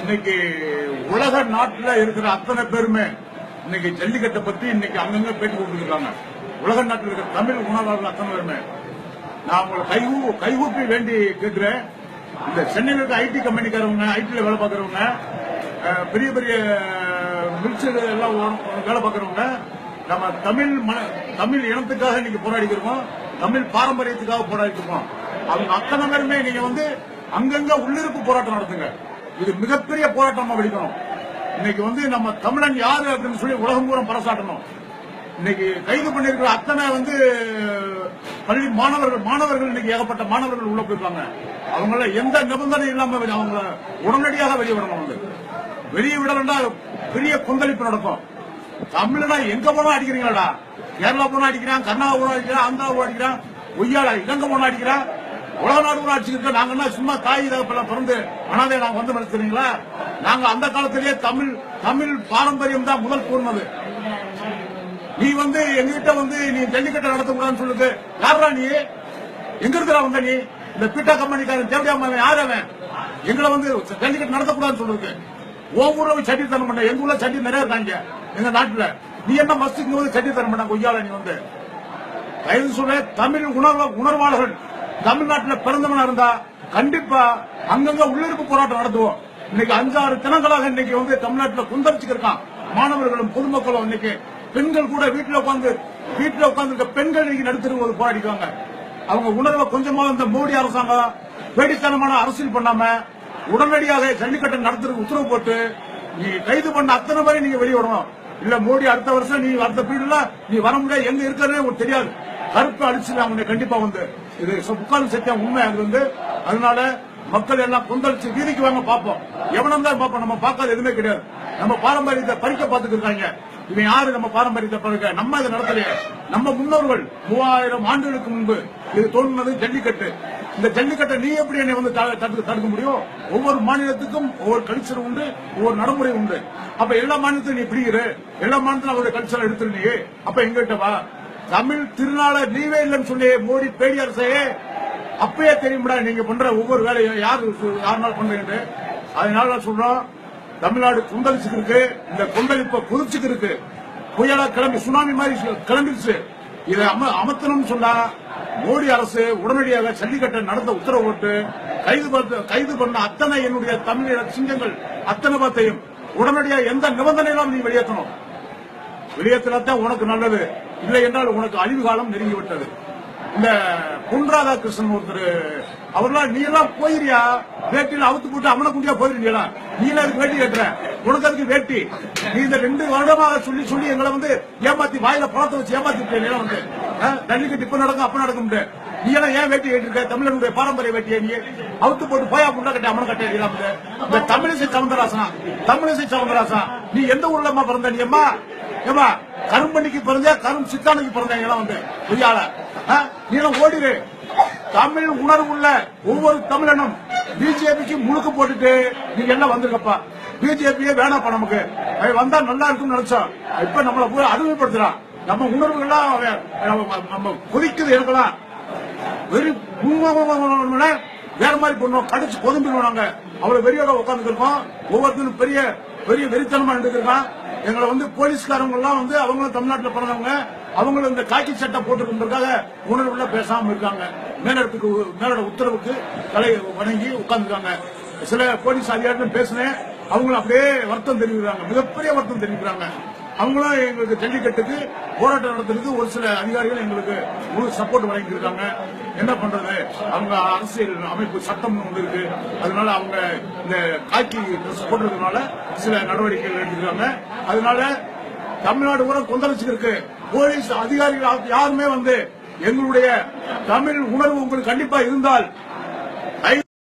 இன்னைக்கு உலக நாட்டுல இருக்கிற அத்தனை பேருமே இன்னைக்கு ஜல்லிக்கட்டை பத்தி இன்னைக்கு அங்கங்க பேட்டி கொடுத்துருக்காங்க. உலக நாட்டில் இருக்கிற தமிழ் உணவாளர்கள் அத்தனை பேருமே. நான் உங்களை கைகூ கைகூப்பி வேண்டி கேட்கிறேன். இந்த சென்னையில் இருக்க ஐடி கம்பெனிக்காரவங்க ஐடியில் வேலை பார்க்கறவங்க பெரிய பெரிய மில்ஸ் எல்லாம் வேலை பார்க்கறவங்க நம்ம தமிழ் ம- தமிழ் இனத்துக்காக இன்னைக்கு போராடிக்கிறோம் தமிழ் பாரம்பரியத்துக்காக போராடிக்கிறோம் அவங்க அத்தனை பேருமே நீங்க வந்து அங்கங்க உள்ளிருப்பு போராட்டம் நடத்துங்க. இது மிகப்பெரிய போராட்டமா வெடிக்கணும் இன்னைக்கு வந்து நம்ம தமிழன் யாரு அப்படின்னு சொல்லி உலகம் பூரம் பரசாட்டணும். இன்னைக்கு கைது பண்ணிருக்கிற அத்தனை வந்து பள்ளி மாணவர்கள் மாணவர்கள் இன்னைக்கு ஏகப்பட்ட மாணவர்கள் உள்ள போயிருக்காங்க. அவங்கள எந்த நிபந்தனை இல்லாம அவங்கள உடனடியாக வெளியே விடணும் வந்து. வெளியே விடலன்னா பெரிய கொந்தளிப்பு நடக்கும். தமிழனா எங்க போனா அடிக்கிறீங்களா கேரளா போனா அடிக்கிறான் கர்நாடகா போனா அடிக்கிறான் ஆந்திரா போனா அடிக்கிறான் ஒய்யாடா இலங்கை போனா அடிக்கிறான் உலக நாடு கூட அடிச்சுக்கிட்டு நாங்க என்ன சும்மா தாய் தகப்பெல்லாம் பிறந்து அனாதை நாங்க வந்து நடத்துறீங்களா நாங்க அந்த காலத்திலேயே தமிழ் தமிழ் பாரம்பரியம் தான் முதல் கூர்ந்தது நீ வந்து எங்ககிட்ட வந்து நீ ஜல்லிக்கட்டை நடத்தக்கூடாதுன்னு சொல்லுது. யாரா நீ? எங்க இருக்கிற வந்த நீ? இந்த பீட்டா கம்பெனிக்காரன் தேவடியாம யார் அவன்? எங்களை வந்து ஜல்லிக்கட்டு நடத்தக்கூடாதுன்னு சொல்லுது. உன் ஊர்ல சட்டி தர மாட்டேன் எங்க ஊர்ல சட்டி நிறைய இருக்காங்க. எங்க நாட்டுல. நீ என்ன மஸ்துக்கு வந்து சட்டி தர மாட்டாங்க கொய்யால நீ வந்து? தயவு சொல்ல தமிழ் உணர்வு உணர்வாளர்கள் தமிழ்நாட்டுல பிறந்தவனா இருந்தா கண்டிப்பா அங்கங்க உள்ளிருப்பு போராட்டம் நடத்துவோம். இன்னைக்கு அஞ்சாறு தினங்களாக இன்னைக்கு வந்து தமிழ்நாட்டுல குந்தரிச்சுக்கு இருக்கான் மாணவர்களும் பொதுமக்களும் இன்னைக்கு பெண்கள் கூட வீட்டுல உட்காந்து வீட்டுல உட்காந்துருக்க பெண்கள் இன்னைக்கு நடுத்தருவது போராடிக்குவாங்க. அவங்க உணர்வை கொஞ்சமா இந்த மோடி அரசாங்கம் வேடித்தனமான அரசியல் பண்ணாம உடனடியாக ஜல்லிக்கட்டை நடத்துறதுக்கு உத்தரவு போட்டு நீ கைது பண்ண அத்தனை பேரை நீங்க வெளியிடணும். இல்ல மோடி அடுத்த வருஷம் நீ அடுத்த பீரியட்ல நீ வர முடியாது. எங்க இருக்கிறதே உனக்கு தெரியாது. கருப்பு அடிச்சுலாம் உன்னை கண்டிப்பா வந்து இது முக்கால் சத்தியம் உண்மை அது வந்து அதனால மக்கள் எல்லாம் கொந்தளிச்சு வீதிக்கு வாங்க பார்ப்போம். எவனம் தான் பார்ப்போம். நம்ம பார்க்காத எதுவுமே கிடையாது. நம்ம பாரம்பரியத்தை பறிக்க பார்த்துட்டு இருக்காங்க. இவன் யாரு? நம்ம பாரம்பரியத்தை பறிக்க. நம்ம இதை நடத்தலையே. நம்ம முன்னோர்கள் மூவாயிரம் ஆண்டுகளுக்கு முன்பு இது தோன்றினது ஜல்லிக்கட்டு. இந்த ஜல்லிக்கட்டை நீ எப்படி என்னை வந்து தடுக்க தடுக்க முடியும்? ஒவ்வொரு மாநிலத்துக்கும் ஒவ்வொரு கல்ச்சர் உண்டு ஒவ்வொரு நடைமுறை உண்டு. அப்ப எல்லா மாநிலத்திலும் நீ பிடிக்கிற. எல்லா மாநிலத்திலும் அவருடைய கல்ச்சர் எடுத்துரு அப்ப எங்கிட்ட வா. தமிழ் திருநாள நீவே இல்லைன்னு சொல்லி மோடி பேடி அரசையே அப்பயே தெரியும்டா நீங்க பண்ற ஒவ்வொரு வேலையும் யார் யாருனால பண்றீங்க அதனால நான் சொல்றோம் தமிழ்நாடு கொந்தளிச்சுக்கு இருக்கு இந்த கொந்தளிப்ப குதிச்சுக்கு இருக்கு புயலா கிளம்பி சுனாமி மாதிரி கிளம்பிடுச்சு இதை அமர்த்தணும் அமர்த்தணும்னு சொன்னா மோடி அரசு உடனடியாக ஜல்லிக்கட்டை நடந்த உத்தரவு போட்டு கைது பண்ண- கைது பண்ண அத்தனை என்னுடைய தமிழக சிங்கங்கள் அத்தனை பத்தையும் உடனடியாக எந்த நிபந்தனையிலும் நீ வெளியேற்றணும்? வெளியேற்றினாத்தான் உனக்கு நல்லது. இல்லை என்றால் உனக்கு அழிவு காலம் நெருங்கி விட்டது இந்த பொன் ராதாகிருஷ்ணன் ஒருத்தர் அவர்லாம் நீ எல்லாம் போயிரியா வேட்டியில் அவுத்து போட்டு அவனை குண்டியா போயிருந்தீங்களா நீ எல்லாம் அதுக்கு வேட்டி கேட்டுற உனக்கு அதுக்கு வேட்டி. நீ இந்த ரெண்டு வருடமாக சொல்லி சொல்லி எங்களை வந்து ஏமாத்தி வாயில பழத்தை வச்சு ஏமாத்தி எல்லாம் வந்து அஹ், ஜல்லிக்கட்டு இப்ப நடக்கும் அப்ப நடக்கும் நீ எல்லாம் ஏன் வேட்டி கேட்டிருக்க? தமிழனுடைய பாரம்பரிய வேட்டியை நீ அவுத்து போட்டு போயா முண்டா கட்டி அம்மன் கட்டி இந்த தமிழிசை சவுந்தரராசனா? தமிழிசை சவுந்தரராசனா? நீ எந்த ஊர்ல அம்மா பிறந்த நீ அம்மா? ஏமா கரும்பணிக்கு பிறந்த கரும் சித்தானுக்கு பிறந்த எல்லாம் வந்து பொய்யால நீ எல்லாம் ஓடிடு தமிழ் உணர்வுள்ள ஒவ்வொரு தமிழனும் பிஜேபிக்கு முழுக்க போட்டுட்டு நீங்க எல்லாம் வந்திருக்கப்பா? பிஜேபியே வேணாப்பா நமக்கு. அவன் வந்தா நல்லா இருக்கும்னு நினைச்சோம் இப்ப நம்மள போய் அடிமைப்படுத்துறான். நம்ம உணர்வுகள்லாம் அவன் நம்ம- நம்ம கொதிக்குது எடுக்கலாம் வெறும் வேற மாதிரி பண்ணுவோம் கடிச்சு கொதும்பிடுவோம் நாங்க. அவ்வளவு வெறியோட உட்கார்ந்து இருக்கோம். ஒவ்வொருத்தரும் பெரிய பெரிய வெறித்தனமா இருந்துருக்கான் எங்களை வந்து போலீஸ்காரங்க எல்லாம் வந்து அவங்களும் தமிழ்நாட்டுல பிறந்தவங்க. அவங்களும் இந்த காக்கி சட்டை போட்டுருக்கிறதுக்காக உணர்வுல பேசாம இருக்காங்க. மேலிடத்துக்கு மேலோட உத்தரவுக்கு தலை வணங்கி உட்கார்ந்துருக்காங்க சில போலீஸ் அதிகாரிகள் பேசினேன். அவங்களும் அப்படியே வருத்தம் தெரிவிக்கிறாங்க. மிகப்பெரிய வருத்தம் தெரிவிக்கிறாங்க. அவங்களும் எங்களுக்கு ஜல்லிக்கட்டுக்கு போராட்டம் நடத்துறதுக்கு ஒரு சில அதிகாரிகள் எங்களுக்கு முழு சப்போர்ட் வழங்கியிருக்காங்க என்ன பண்றது? அவங்க அரசியல் அமைப்பு சட்டம் ஒன்று இருக்கு அதனால அவங்க இந்த காக்கி ட்ரெஸ் போடுறதுனால சில நடவடிக்கைகள் எடுத்துருக்காங்க. அதனால தமிழ்நாடு கூட கொந்தளிச்சிருக்கு போலீஸ் அதிகாரிகள் யாருமே வந்து எங்களுடைய தமிழ் உணர்வு உங்களுக்கு கண்டிப்பா இருந்தால்